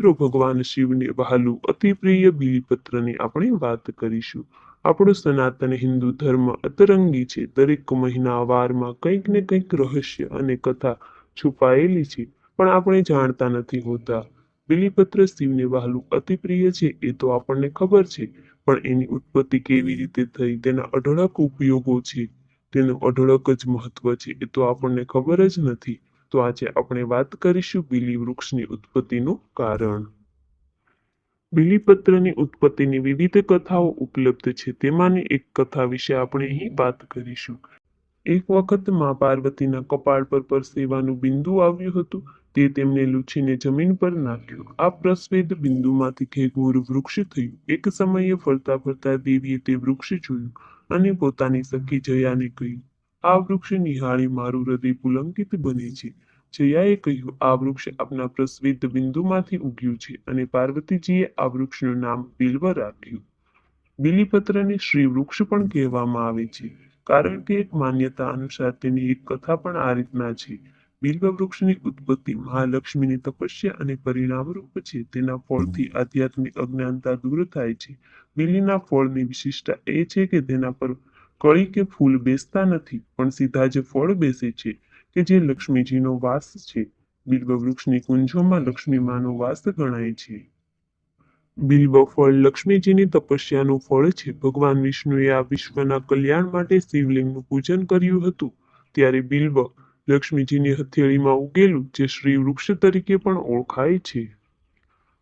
મિત્રો, ભગવાન શિવને વહાલું અતિ પ્રિય બિલીપત્રની આપણે વાત કરીશું. આપણો સનાતન હિન્દુ ધર્મ અતરંગી છે. દરેક મહિના વારમાં કંઈક ને કંઈક રહસ્ય અને કથા છુપાયેલી છે, પણ આપણે જાણતા નથી હોતા. બિલીપત્ર શિવને વહાલું અતિ પ્રિય છે, એ તો આપણને ખબર છે, પણ એની ઉત્પત્તિ કેવી રીતે થઈ તેના અઢળક ઉપયોગો છે. તેનું અઢળક જ મહત્વ છે, એ તો આપણને ખબર જ નથી. તો આજે આપણે વાત કરીશું બીલી વૃક્ષની ઉત્પત્તિનું કારણ. બીલીપત્રની ઉત્પત્તિની વિવિધ કથાઓ ઉપલબ્ધ છે, તેમાંની એક કથા વિશે આપણે અહીં વાત કરીશું. એક વખતમાં પાર્વતીના કપાળ પર પરસેવાનું બિંદુ આવ્યું હતું, તે તેમને લૂછીને જમીન પર નાખ્યું. આ પ્રસ્વેદ બિંદુમાંથી ઘેઘોર વૃક્ષ થયું. એક સમયે ફરતા ફરતા દેવીએ તે વૃક્ષ જોયું અને પોતાની સખી જયાને કહ્યું આ વૃક્ષ નિહાળી મારું હૃદય પુલંકિત બને છે. જયાએ કહ્યું, આ વૃક્ષ આપના પ્રસ્વિત બિંદુમાંથી ઉગ્યું છે અને પાર્વતીજીએ આ વૃક્ષનું નામ બિલ્વ રાખ્યું. બિલીપત્રને શ્રી વૃક્ષ પણ કહેવામાં આવે છે, કારણ કે એક માન્યતા અનુસાર તેની એક કથા પણ આ રીતના છે. બિલ્વ વૃક્ષની ઉત્પત્તિ મહાલક્ષ્મીની તપસ્યા અને પરિણામરૂપ છે. તેના ફળથી આધ્યાત્મિક અજ્ઞાનતા દૂર થાય છે. બિલીના ફળની વિશિષ્ટતા એ છે કે તેના પર કળી કે ફૂલ બેસતા નથી, પણ સીધા જ ફળ બેસે છે, કે જે લક્ષ્મીજીનો વાસ છે. બિલ્વ વૃક્ષની કુંજોમાં લક્ષ્મી માનો વાસ ગણાય છે. બિલ્વ ફળ લક્ષ્મીજીની તપસ્યાનું ફળ છે. ભગવાન વિષ્ણુએ આ વિશ્વના કલ્યાણ માટે શિવલિંગનું પૂજન કર્યું હતું. ત્યારે બિલ્વ લક્ષ્મીજીની હથેળીમાં ઉગેલું, જે શ્રી વૃક્ષ તરીકે પણ ઓળખાય છે.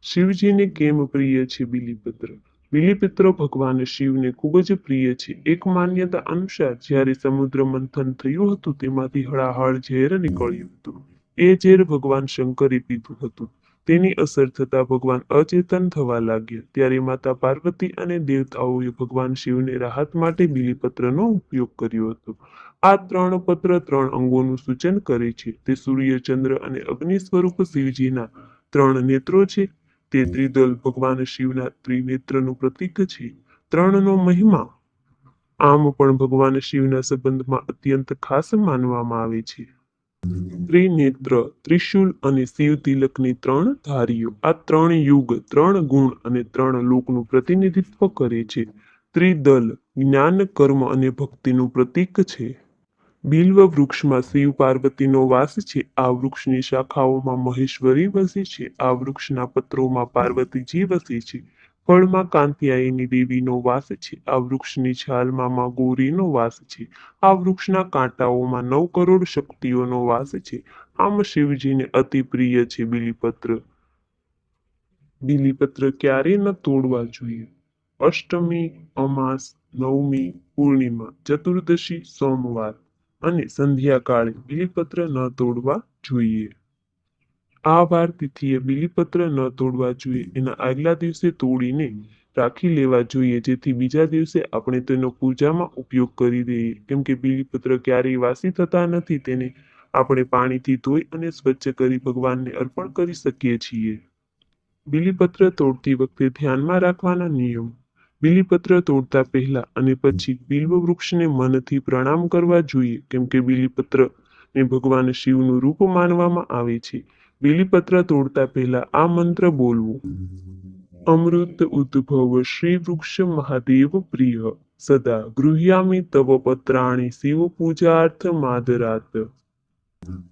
શિવજીને કેમ પ્રિય છે બિલીપત્ર? બિલીપત્ર ભગવાન શિવને ખૂબ જ પ્રિય છે. એક માન્યતા અનુસાર જ્યારે સમુદ્ર મંથન થયું હતું, તેમાંથી હળાહળ ઝેર નીકળ્યું હતું. એ ઝેર ભગવાન શંકરે પીધું હતું. તેની અસર થતા ભગવાન અચેતન થવા લાગ્યા. ત્યારે માતા પાર્વતી અને દેવતાઓએ ભગવાન શિવને રાહત માટે બિલીપત્રનો ઉપયોગ કર્યો હતો. આ ત્રણ પત્ર ત્રણ અંગોનું સૂચન કરે છે. તે સૂર્ય, ચંદ્ર અને અગ્નિ સ્વરૂપ શિવજીના ત્રણ નેત્રો છે. તે ત્રિદલ ભગવાન શિવના ત્રિનેત્રનું પ્રતીક છે. ત્રણનો મહિમા. આમ પણ ભગવાન શિવના સંબંધમાં અત્યંત ખાસ માનવામાં આવે છે. ત્રિનેત્ર, ત્રિશુલ અને શિવ તિલકની ત્રણ ધારીઓ. આ ત્રણ યુગ, ત્રણ ગુણ અને ત્રણ લોકનું પ્રતિનિધિત્વ કરે છે. ત્રિદલ, જ્ઞાન, કર્મ અને ભક્તિનું પ્રતીક છે. બિલ્વ વૃક્ષમાં શિવ પાર્વતીનો વાસ છે. આ વૃક્ષની શાખાઓમાં મહેશ્વરી વસે છે. આ વૃક્ષના પત્રોમાં પાર્વતીજી વસે છે. ફળમાં કાંતિયાયની દેવીનો વાસ છે. આ વૃક્ષની છાલમાં માં ગોરીનો વાસ છે. આ વૃક્ષના કાંટાઓમાં નવ કરોડ શક્તિઓનો વાસ છે. આમ શિવજીને અતિ પ્રિય છે બિલીપત્ર. બિલીપત્ર ક્યારે ન તોડવા જોઈએ? અષ્ટમી, અમાસ, નવમી, પૂર્ણિમા, ચતુર્દશી, સોમવાર. અને સંધ્યાકાળે બિલીપત્ર ન તોડવા જોઈએ. આ વાર તિથિએ બિલીપત્ર ન તોડવા જોઈએ. એના આગલા દિવસે તોડીને રાખી લેવા જોઈએ, જેથી બીજા દિવસે આપણે તેનો પૂજામાં ઉપયોગ કરી દઈએ. કેમ કે બિલીપત્ર ક્યારેય વાસી થતા નથી, તેને આપણે પાણીથી ધોઈ અને સ્વચ્છ કરી ભગવાનને અર્પણ કરી શકીએ છીએ. બિલીપત્ર તોડતી વખતે ધ્યાનમાં રાખવાના નિયમ. બીલીપત્ર તોડતા પહેલા અને પછી બિલ્વ વૃક્ષને મનથી પ્રણામ કરવા જોઈએ, કેમ કે બીલીપત્ર ને ભગવાન શિવનું રૂપ માનવામાં આવે છે. બીલીપત્ર તોડતા પહેલા આ મંત્ર બોલવું. અમૃત ઉદ્ભવ શ્રી વૃક્ષ મહાદેવ પ્રિય. સદા ગૃહ્યામી તવ પત્રાણી શિવ પૂજાર્થ માદરાત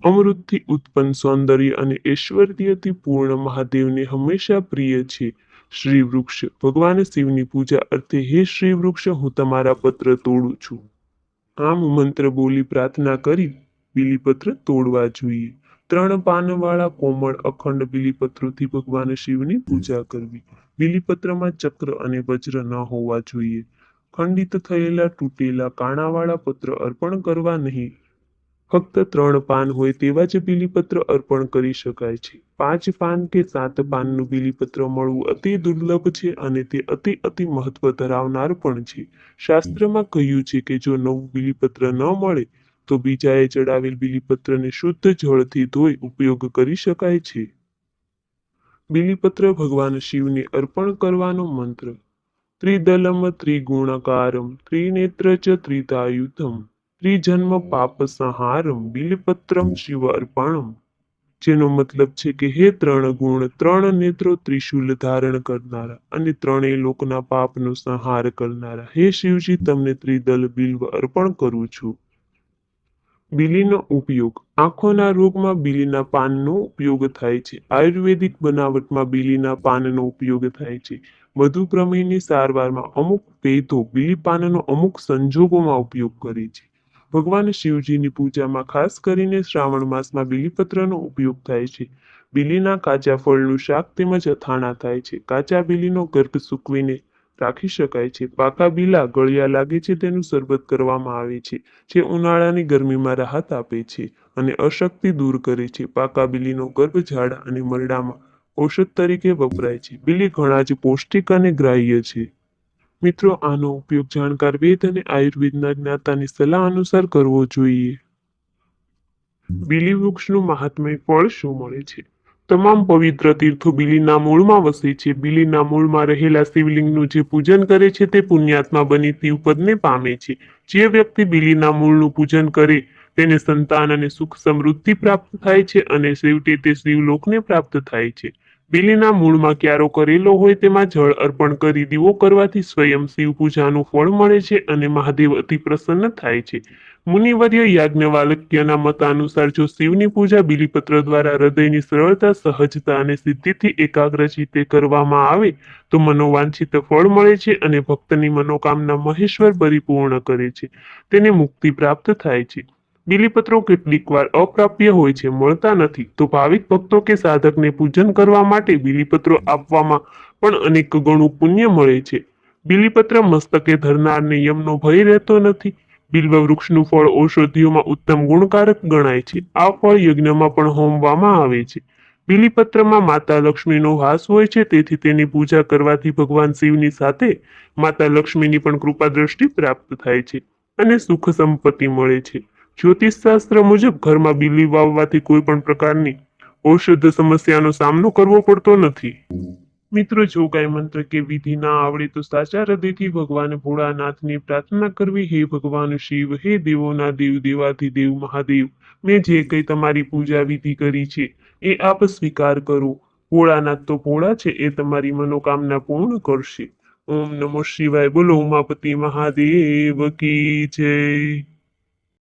અમૃતથી ઉત્પન્ન સૌંદર્ય અને ઐશ્વર્યથી પૂર્ણ મહાદેવને હંમેશા પ્રિય છે. શ્રી વૃક્ષ ભગવાન શિવની પૂજા અર્થે, હે શ્રી વૃક્ષ હું તમારા પત્ર તોડું છું. આમ મંત્ર બોલી પ્રાર્થના કરી બીલીપત્ર તોડવા જોઈએ. ત્રણ પાનવાળા કોમળ અખંડ બિલીપત્રોથી ભગવાન શિવની પૂજા કરવી. બિલીપત્રમાં ચક્ર અને વજ્ર ન હોવા જોઈએ. ખંડિત થયેલા તૂટેલા કાણાવાળા પત્ર અર્પણ કરવા નહીં. ફક્ત ત્રણ પાન હોય તેવા જ બીલીપત્ર અર્પણ કરી શકાય છે. પાંચ પાન કે સાત પાનનું બીલીપત્ર મળવું અતિ દુર્લભ છે અને તે અતિ અતિ મહત્વ ધરાવનાર પણ છે. શાસ્ત્રમાં કહ્યું છે કે જો નવું બીલીપત્ર ન મળે, તો બીજાએ ચડાવેલ બીલીપત્રને શુદ્ધ જળથી ધોઈ ઉપયોગ કરી શકાય છે. બીલીપત્ર ભગવાન શિવને અર્પણ કરવાનો મંત્ર. ત્રિદલમ ત્રિગુણકારમ, ત્રિનેત્ર ચ ત્રિતાયુધમ. ત્રિજન્મ પાપ સંહારમ, બિલપત્રમ શિવ અર્પણમ જેનો મતલબ છે કે હે ત્રણ ગુણ, ત્રણ નેત્રો ત્રિશુલ ધારણ કરનારા અને ત્રણેય લોકના પાપનો સંહાર કરનારા. હે શિવજી, તમને ત્રિદલ બિલ્વ અર્પણ કરું છું. બિલીનો ઉપયોગ. આંખોના રોગમાં બિલીના પાનનો ઉપયોગ થાય છે. આયુર્વેદિક બનાવટમાં બીલીના પાનનો ઉપયોગ થાય છે. વધુ પ્રમેયની સારવારમાં અમુક વૈદો બીલી પાનનો અમુક સંજોગોમાં ઉપયોગ કરે છે. ભગવાન શિવજીની પૂજામાં ખાસ કરીને શ્રાવણ માસમાં બીલીપત્રનો ઉપયોગ થાય છે. બીલીના કાચા ફળનું શાક તેમજ અથાણા થાય છે. કાચા બીલીનો ગર્ભ સૂકવીને રાખી શકાય છે. પાકા બીલા ગળિયા લાગે છે તેનું શરબત કરવામાં આવે છે, જે ઉનાળાની ગરમીમાં રાહત આપે છે અને અશક્તિ દૂર કરે છે. પાકા બીલીનો ગર્ભ ઝાડા અને મરડામાં ઔષધ તરીકે વપરાય છે. બીલી ઘણા જ પૌષ્ટિક અને ગ્રાહ્ય છે. મિત્રો, આનો ઉપયોગ જાણકાર વેદ અને આયુર્વેદના જ્ઞાતાની સલાહ અનુસાર કરવો જોઈએ. બીલી વૃક્ષનું મહાત્મય ફળ શું મળે છે? તમામ પવિત્ર તીર્થો બીલીના મૂળમાં વસે છે. બીલીના મૂળમાં રહેલા શિવલિંગનું જે પૂજન કરે છે તે પુણ્યાત્મા બની શિવપદને પામે છે. જે વ્યક્તિ બીલીના મૂળનું પૂજન કરે, તેને સંતાન અને સુખ સમૃદ્ધિ પ્રાપ્ત થાય છે અને છેવટે તે શિવલોકને પ્રાપ્ત થાય છે. બીલીના મૂળમાં ક્યારો કરેલો હોય તેમાં જળ અર્પણ કરી દીવો કરવાથી સ્વયં શિવ પૂજાનું ફળ મળે છે અને મહાદેવ અતિ પ્રસન્ન થાય છે. મુનિવર્ય યાજ્ઞવાલક્યના મત અનુસાર જો શિવની પૂજા બિલીપત્ર દ્વારા હૃદયની સરળતા, સહજતા અને સિદ્ધિથી એકાગ્ર ચિત્તે કરવામાં આવે, તો મનોવાંછિત ફળ મળે છે અને ભક્તની મનોકામના મહેશ્વર પરિપૂર્ણ કરે છે. તેને મુક્તિ પ્રાપ્ત થાય છે. બિલીપત્રો કેટલીક વાર અપ્રાપ્ય હોય છે, મળતા નથી. તો ભાવિક ભક્તો કે સાધકને પૂજન કરવા માટે બિલીપત્રો આપવામાં પણ અનેક ગણું પુણ્ય મળે છે. બિલીપત્ર મસ્તકે ધરનારને યમનો ભય રહેતો નથી. બિલ્વ વૃક્ષનું ફળ ઔષધિઓમાં ઉત્તમ ગુણકારક ગણાય છે. આ ફળ યજ્ઞમાં પણ હોમવામાં આવે છે. બિલીપત્રમાં માતા લક્ષ્મીનો વાસ હોય છે, તેથી તેની પૂજા કરવાથી ભગવાન શિવની સાથે માતા લક્ષ્મીની પણ કૃપા દ્રષ્ટિ પ્રાપ્ત થાય છે અને સુખ સંપત્તિ મળે છે. જ્યોતિષ શાસ્ત્ર મુજબ ઘરમાં બિલી વાવવાથી કોઈ પણ પ્રકારની ઔષધ સમસ્યાનો સામનો કરવો પડતો નથી. મિત્રો, જો કાંઈ મંત્ર કે વિધિ ના આવડે તો સાચા હૃદયથી ભગવાન ભોળાનાથની પ્રાર્થના કરવી હે ભગવાન શિવ, હે દેવોના દેવ દેવાથી દેવ, મહાદેવ. મેં જે કંઈ તમારી પૂજા વિધિ કરી છે, એ આપ સ્વીકાર કરો. ભોળાનાથ તો ભોળા છે, એ તમારી મનોકામના પૂર્ણ કરશે. ઓમ નમો શિવાય. બોલો ઉમાપતિ મહાદેવ કી જય.